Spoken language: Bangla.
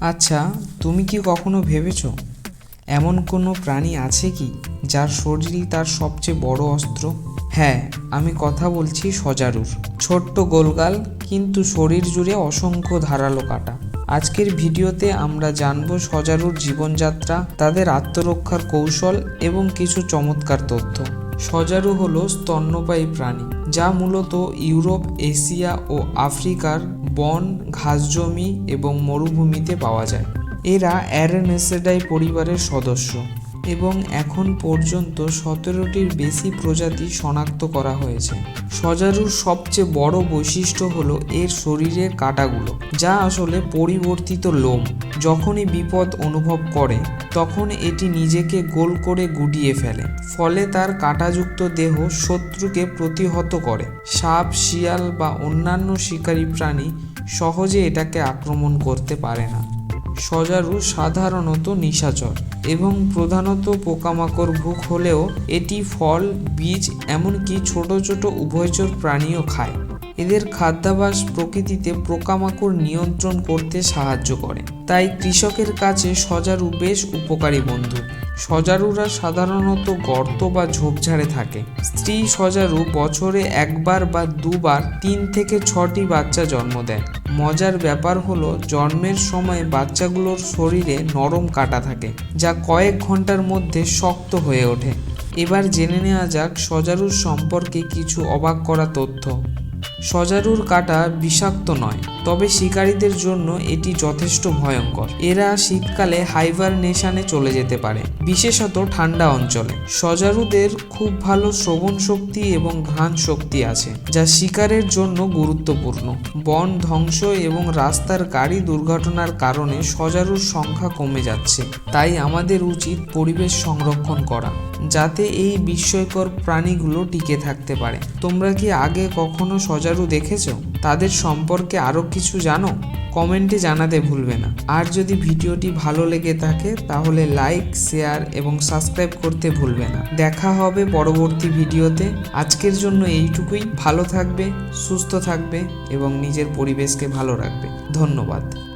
আচ্ছা তুমি কি কখনো ভেবেছ, এমন কোনো প্রাণী আছে কি, যার শরীরই তার সবচেয়ে বড় অস্ত্র? হ্যাঁ আমি কথা বলছি সজারুর। ছোট্ট গোলগাল, কিন্তু শরীর জুড়ে অসংখ্য ধারালো কাটা। আজকের ভিডিওতে আমরা জানব সজারুর জীবনযাত্রা, তাদের আত্মরক্ষার কৌশল এবং কিছু চমৎকার তথ্য। সজারু হলো স্তন্যপায়ী প্রাণী। যা মূলত ইউরোপ, এশিয়া ও আফ্রিকার বন, ঘাসজমি এবং মরুভূমিতে পাওয়া যায়। এরা অ্যারেনেসেডাই পরিবারের সদস্য। এবং এখন পর্যন্ত সতেরোটির বেশি প্রজাতি শনাক্ত করা হয়েছে। সজারুর সবচেয়ে বড় বৈশিষ্ট্য হলো এর শরীরের কাঁটাগুলো, যা আসলে পরিবর্তিত লোম। যখনই বিপদ অনুভব করে, তখন এটি নিজেকে গোল করে গুটিয়ে ফেলে, ফলে তার কাঁটাযুক্ত দেহ শত্রুকে প্রতিহত করে। সাপ, শিয়াল বা অন্যান্য শিকারী প্রাণী সহজে এটাকে আক্রমণ করতে পারে না। সজারু সাধারণত নিশাচর এবং প্রধানত পোকামাকড় ভুক হলেও এটি ফল, বীজ এমনকি ছোট ছোট উভয়চর প্রাণীও খায়। এদের খাদ্যাভাস প্রকৃতিতে পোকামাকড় নিয়ন্ত্রণ করতে সাহায্য করে। তাই কৃষকের কাছে সজারু বেশ উপকারী বন্ধু। সজারুরা সাধারণত গর্ত বা ঝোপঝাড়ে থাকে। স্ত্রী সজারু বছরে একবার বা দুবার তিন থেকে ছটি বাচ্চা জন্ম দেয়। মজার ব্যাপার হলো জন্মের সময় বাচ্চাগুলোর শরীরে নরম কাটা থাকে, যা কয়েক ঘণ্টার মধ্যে শক্ত হয়ে ওঠে। এবার জেনে নেওয়া যাক সজারুর সম্পর্কে কিছু অবাক করা তথ্য। সজারুর কাটা বিষাক্ত নয়, তবে শিকারীদের জন্য এটি যথেষ্ট ভয়ঙ্কর। এরা শীতকালে হাইভারনেশনে চলে যেতে পারে, বিশেষত ঠান্ডা অঞ্চলে। সজারুদের খুব ভালো শ্রবণ শক্তি এবং ঘ্রাণ শক্তি আছে, যা শিকারের জন্য গুরুত্বপূর্ণ। বন ধ্বংস এবং রাস্তার গাড়ি দুর্ঘটনার কারণে সজারুর সংখ্যা কমে যাচ্ছে, তাই আমাদের উচিত পরিবেশ সংরক্ষণ করা, যাতে এই বিস্ময়কর প্রাণীগুলো টিকে থাকতে পারে। তোমরা কি আগে কখনো সজারু দেখেছ? তাদের সম্পর্কে আরও কিছু জানো? কমেন্টে জানাতে ভুলবে না। আর যদি ভিডিওটি ভালো লেগে থাকে, তাহলে লাইক, শেয়ার এবং সাবস্ক্রাইব করতে ভুলবে না। দেখা হবে পরবর্তী ভিডিওতে। আজকের জন্য এইটুকুই। ভালো থাকবে, সুস্থ থাকবে এবং নিজের পরিবেশকে ভালো রাখবে। ধন্যবাদ।